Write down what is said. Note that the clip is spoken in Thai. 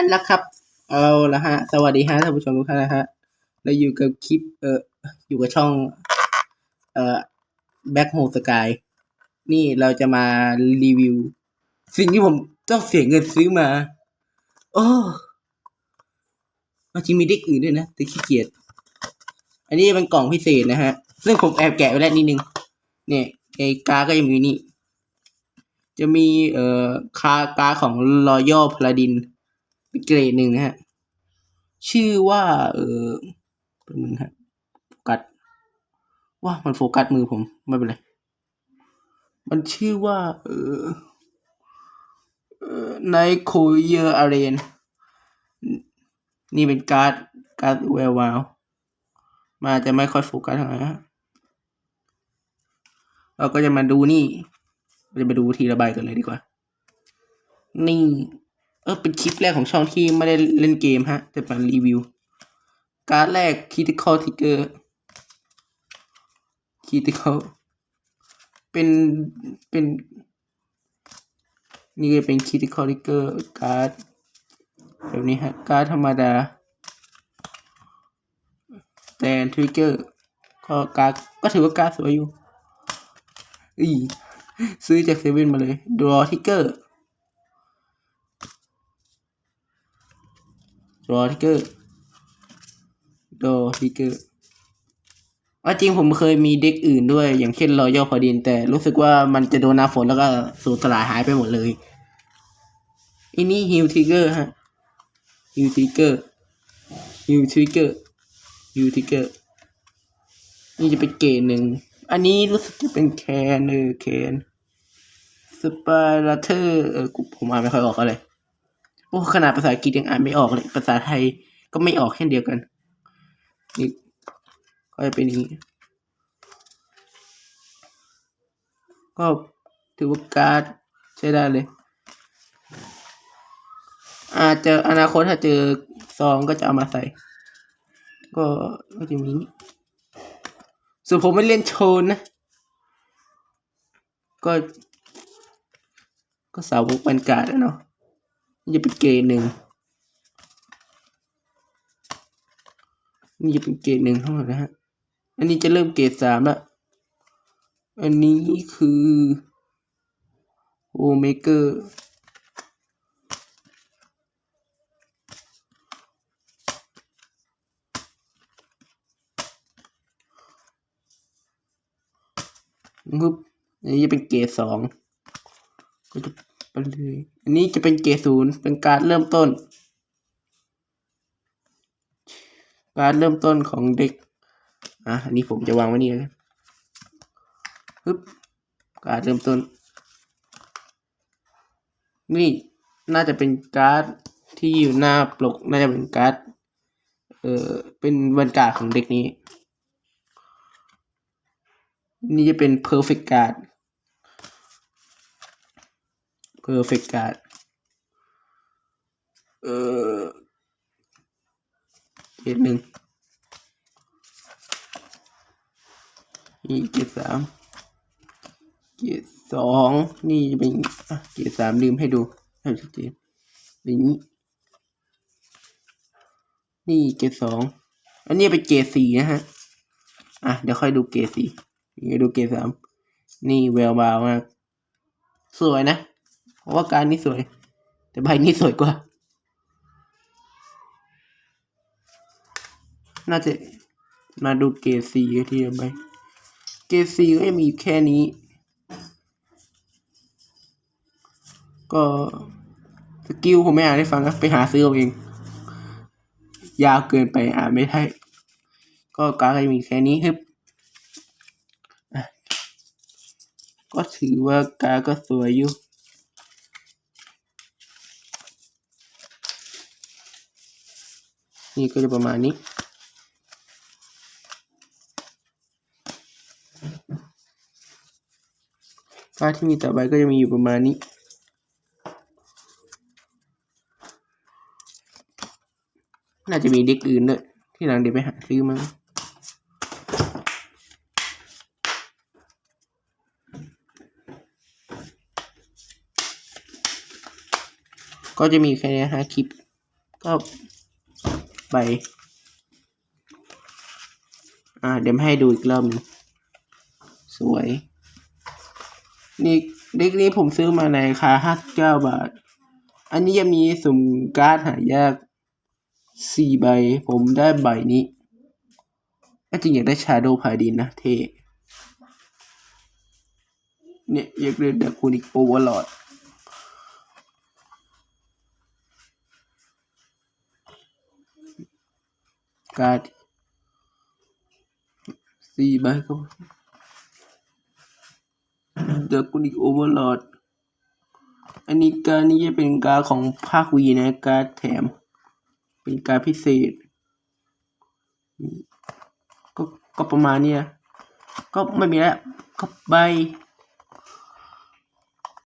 ันละครับ เอาละฮะ สวัสดีฮะท่านผู้ชมทุกท่านนะฮะเราอยู่กับคลิป เอออยู่กับช่อง เอ่อ Back Hole Sky นี่เราจะมารีวิว สิ่งที่ผมต้องเสียเงินซื้อมา โอ้จริงมีเด็กอื่นด้วยนะ แต่ขี้เกียจอันนี้เป็นกล่องพิเศษนะฮะ ซึ่งผมแอบแกะไว้แล้วนิดนึง เนี่ยไอ้กาก็ยังมีนี่ จะมีเอ่อคากาของรอยัลพลาดิน เป็นเกรดหนึ่งนะฮะ ชื่อว่า เออเป็นมึงฮะโฟกัสว่ามันโฟกัสมือผม ไม่เป็นไร มันชื่อว่าเออเออไนโคเยอร์อารีนนี่เป็นการ์ดการ์ดแวววาวมาจะไม่ค่อยโฟกัสเท่าไหร่ฮะเราก็จะมาดูนี่ เราจะมาดูทีละใบกันเลยดีกว่า นี่ เออเป็นคลิปแรกของช่องที่ไม่ได้เล่นเกมฮะ แต่มารีวิว การ์ดแรก Critical Trigger Critical เป็นเป็น นี่ก็เป็น Critical Trigger การ์ดแบบนี้ฮะ การ์ดธรรมดาแต่ทริกเกอร์ก็การ์ดก็ถือว่าการ์ดสวยอยู่อีซื้อจากเซเว่นมาเลย Draw Trigger รอทิกเกอร์รอทิกเกอร์ว่าจริงผมเคยมีเด็กอื่นด้วย อย่างเช่นรอยัลพอดิน แต่รู้สึกว่ามันจะโดนน้ำฝนแล้วก็สูญสลายหายไปหมดเลยอันนี้ฮิวทิกเกอร์ฮะฮิวทิกเกอร์ฮิวทิกเกอร์ฮิวทิกเกอร์นี่จะเป็นเกณฑ์หนึ่ง อันนี้รู้สึกจะเป็นแคนเออแคนสปาร์เทอร์เออผมอ่านไม่ค่อยออกอะไร โอ้ขนาดภาษาอังกฤษยังอ่านไม่ออกเลย ภาษาไทยก็ไม่ออกเช่นเดียวกัน นี่ก็จะเป็นอย่างนี้ ก็ถือว่าการ์ดใช้ได้เลย อาจจะอนาคตถ้าเจอซองก็จะเอามาใส่ ก็ก็จะมีส่วนผมไม่เล่นโชนนะ ก็ ก็สาวกบรรกาศแล้วเนาะ นี่จะเป็นเกรดหนึ่งนี่จะเป็นเกรดหนึ่งเทั้งหมดนะฮะ อันนี้จะเริ่มเกรดสามละ อันนี้คือโอเมเกอร์งึบอันนี้จะเป็นเกรดสองก็จะ ไปเลยอันนี้จะเป็นเกรดศูนย์เป็นการเริ่มต้น การเริ่มต้นของเด็กอะอันนี้ผมจะวางไว้นี่นะปึ๊บการเริ่มต้น นี่น่าจะเป็นการ์ดที่อยู่หน้าปกน่าจะเป็นการ์ดเอ่อเป็นบรรยากาศของเด็กนี้ นี่จะเป็น perfect card perfect card เออเกรดหนึ่งนี่เกรดสามเกรดสองนี่จะเป็นอะเกรดสามลืมให้ดูให้ชัดเจนเป็นนี้นี่เกรดสองอันนี้เป็นเกรดสี่นะฮะอะเดี๋ยวค่อยดูเกรดสี่เดี๋ยวดูเกรดสามนี่แวววาวมากสวยนะ ราะว่าการนี้สวย แต่ใบนี้สวยกว่า น่าจะมาดูเกรดสี่ทีเดียวไปเกรดสีก็จะมีแค่นี้ ก็สกิลผมไม่อ่านให้ฟังนะไปหาซื้อเอาเอง ยาวเกินไปอ่านไม่ได้ ก็การก็จะมีแค่นี้ครับก็ถือว่าการก็สวยอยู่ นี่ก็จะประมาณนี้กาที่มีต่อไปก็จะมีอยู่ประมาณนี้ น่าจะมีเด็กอื่นด้วย ที่หลังเดี๋ยวไปหาซื้อมาก็จะมีแค่นี้ฮะคลิปก็ ไป อ่า เดี๋ยวให้ดูอีกรอบนึงสวย นี่เด็กนี้ผมซื้อมาในราคาห้าสิบเก้าบาท อันนี้ยังมีสุ่มการ์ดหายากสี่ใบ ผมได้ใบนี้ถ้าจริงอยากได้ชาโดว์พาดินนะเท่เนี่ยอยากเรียนแบบคูนิกโอเวอร์ลอด การ์ดสี่ใบก็เดอะคูนิกโอเวอร์ลอดอันนี้การนี้จะเป็นการของภาควีนะการแถม เป็นการพิเศษ ก็ก็ประมาณเนี้ยก็ไม่มีแล้วก็บาย